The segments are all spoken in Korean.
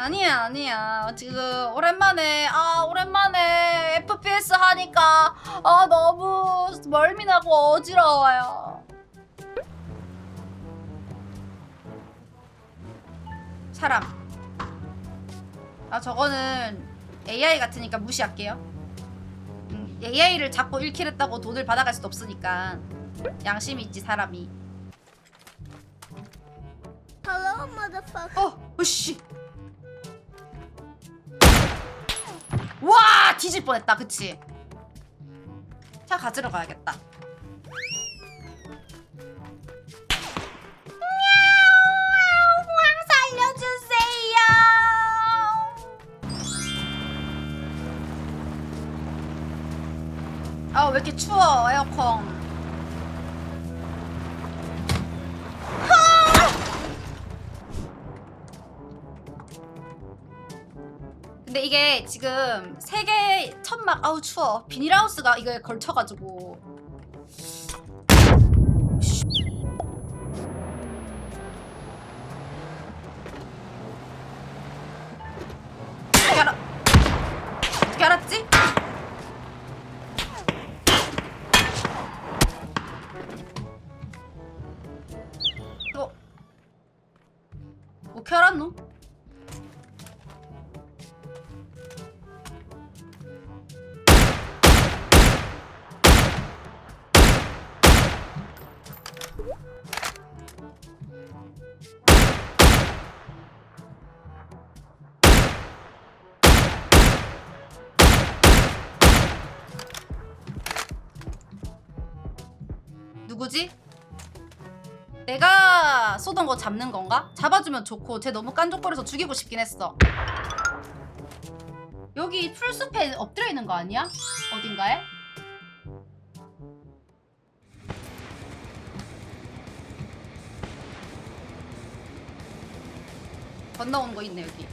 아니야 아니야. 지금 오랜만에 아 오랜만에 FPS 하니까 아 너무 멀미나고 어지러워요. 사람. 아 저거는 AI 같으니까 무시할게요. 음, AI를 잡고 1킬 했다고 돈을 받아갈 수도 없으니까. 양심이 있지 사람이. Hello, motherfucker. 어, 으씨. 와, 뒤질 뻔했다, 그치? 차 가지러 가야겠다. 왕 살려주세요. 아, 왜 이렇게 추워, 에어컨. 근데 이게 지금 세계 천막 아우 추워. 비닐하우스가 이거에 걸쳐가지고 누구지? 내가 쏘던 거 잡는 건가? 잡아주면 좋고 쟤 너무 깐족거려서 죽이고 싶긴 했어 여기 풀숲에 엎드려 있는 거 아니야? 어딘가에? 건너오는 거 있네 여기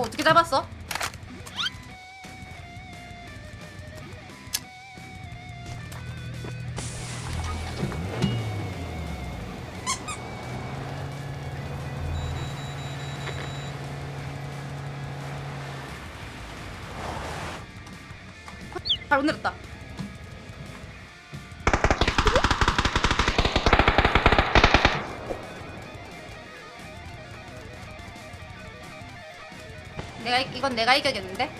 어 어떻게 잡았어? 바로 내렸다. 내가 이- 이건 내가 이겨야겠는데?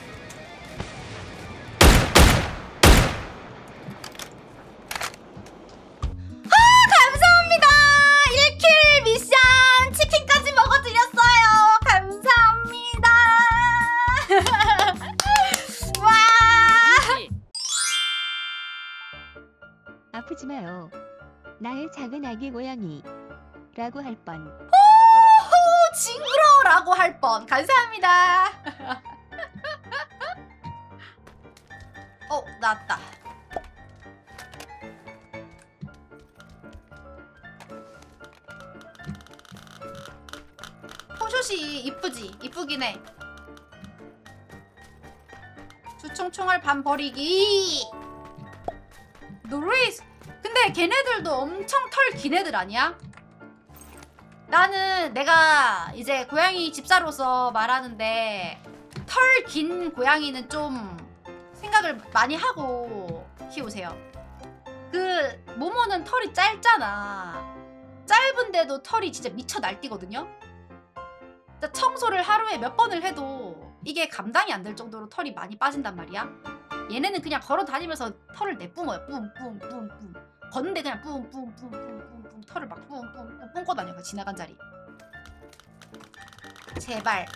아 감사합니다 1킬 미션 치킨까지 먹어드렸어요 감사합니다 와 아프지 마요. 나의 작은 아기 고양이. 라고 할 뻔. 오 징그러 라고 할 뻔. 감사합니다. 어 나왔다. 포샷이 이쁘지? 이쁘긴 해. 주총총알 반 버리기. 노르이스. 근데 걔네들도 엄청 털 긴 애들 아니야? 나는 내가 이제 고양이 집사로서 말하는데 털 긴 고양이는 좀 생각을 많이 하고 키우세요. 그 모모는 털이 짧잖아. 짧은데도 털이 진짜 미쳐 날뛰거든요. 청소를 하루에 몇 번을 해도 이게 감당이 안 될 정도로 털이 많이 빠진단 말이야. 얘네는 그냥 걸어 다니면서 털을 내뿜어요. 뿜뿜뿜뿜. 걷는데 그냥 뿜뿜뿜뿜뿜뿜 털을 막 뿜뿜뿜 뿜고 다녀 그 지나간 자리. 제발.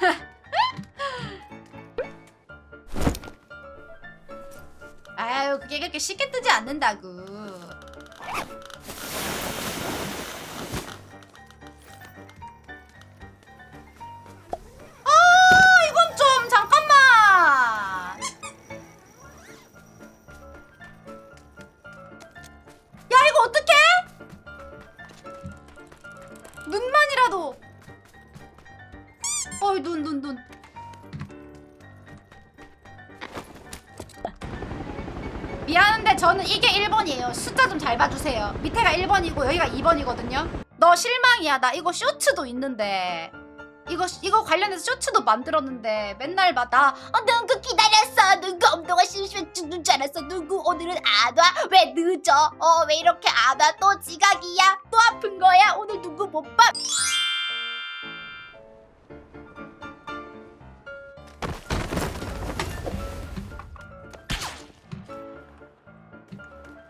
아유 그게 그렇게 쉽게 뜨지 않는다고. 눈이라도. 어이 눈 눈 눈. 미안한데 저는 이게 1번이에요. 숫자 좀 잘 봐주세요. 밑에가 1번이고 여기가 2번이거든요. 너 실망이야. 나 이거 쇼츠도 있는데. 이거 이거 관련해서 쇼츠도 만들었는데 맨날 마다 어, 누구 기다렸어? 누구 엄동아 심심해 죽는 줄 알았어? 누구 오늘은 안 와? 왜 늦어? 어, 왜 이렇게 안 와? 또 지각이야? 또 아픈 거야? 오늘 누구 못 봐?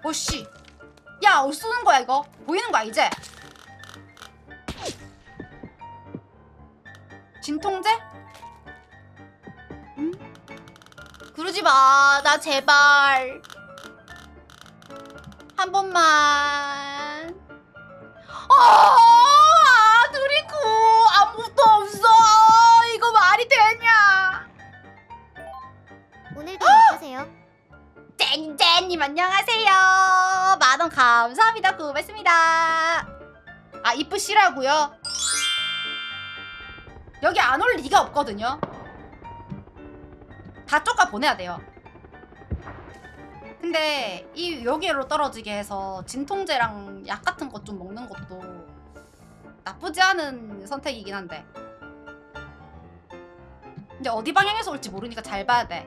오씨. 야, 어 쏘는 거야 이거? 보이는 거야 이제? 진통제? 응? 그러지 마. 나 제발. 한 번만. 아, 드리고 아무것도 없어. 이거 말이 되냐? 오늘도 예쁘세요. 쨍쨍님 안녕하세요. 만원 감사합니다. 고맙습니다. 아 이쁘시라고요? 여기 안 올 리가 없거든요. 다 쪼까 보내야 돼요. 근데 이 여기로 떨어지게 해서 진통제랑 약 같은 것 좀 먹는 것도 나쁘지 않은 선택이긴 한데. 근데 어디 방향에서 올지 모르니까 잘 봐야 돼.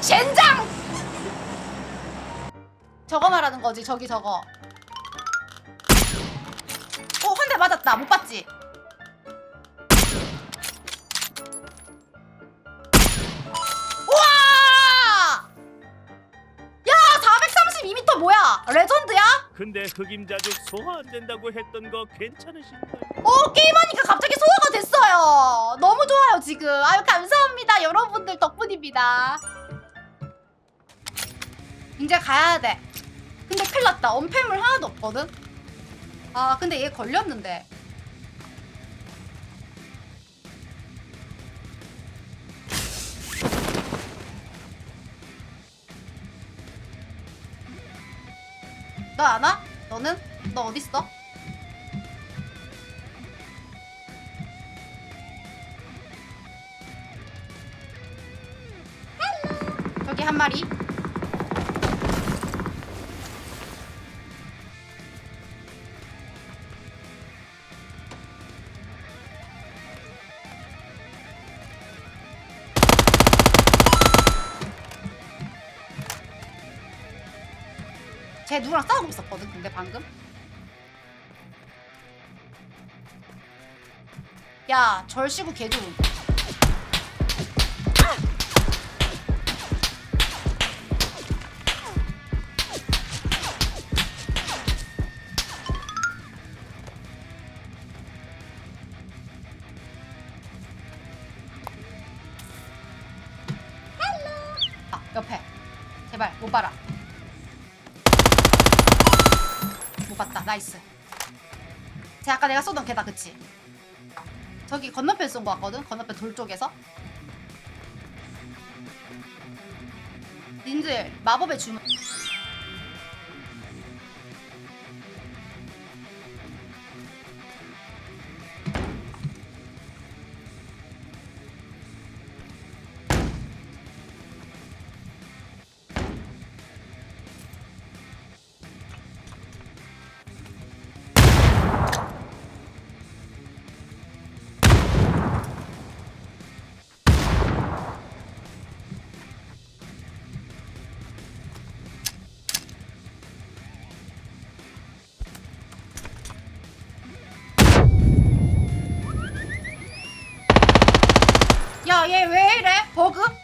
젠장. 저거 말하는 거지 저기 저거. 어 한 대 맞았다 못 봤지? 우와! 야, 432m 뭐야? 레전드야? 근데 흑임자죽 소화 안 된다고 했던 거 괜찮으신가요? 오, 게임하니까 갑자기 소화가 됐어요. 너무 좋아요, 지금. 아유, 감사합니다. 여러분들 덕분입니다. 이제 가야 돼. 근데 큰일 났다. 언패물 하나도 없거든? 아, 근데 얘 걸렸는데. 너 안 와? 너는? 너 어딨어? 저기 한 마리. 쟤 누구랑 싸우고 있었거든, 근데 방금. 야, 절시구 개좋음. 아, 옆에. 제발, 못 봐라. 봤다. 나이스. 쟤 아까 내가 쏘던 걔다, 그치? 저기 건너편 쏜 거 같거든? 건너편 돌 쪽에서? 님들, 마법의 주문. 얘 왜 이래? 버그?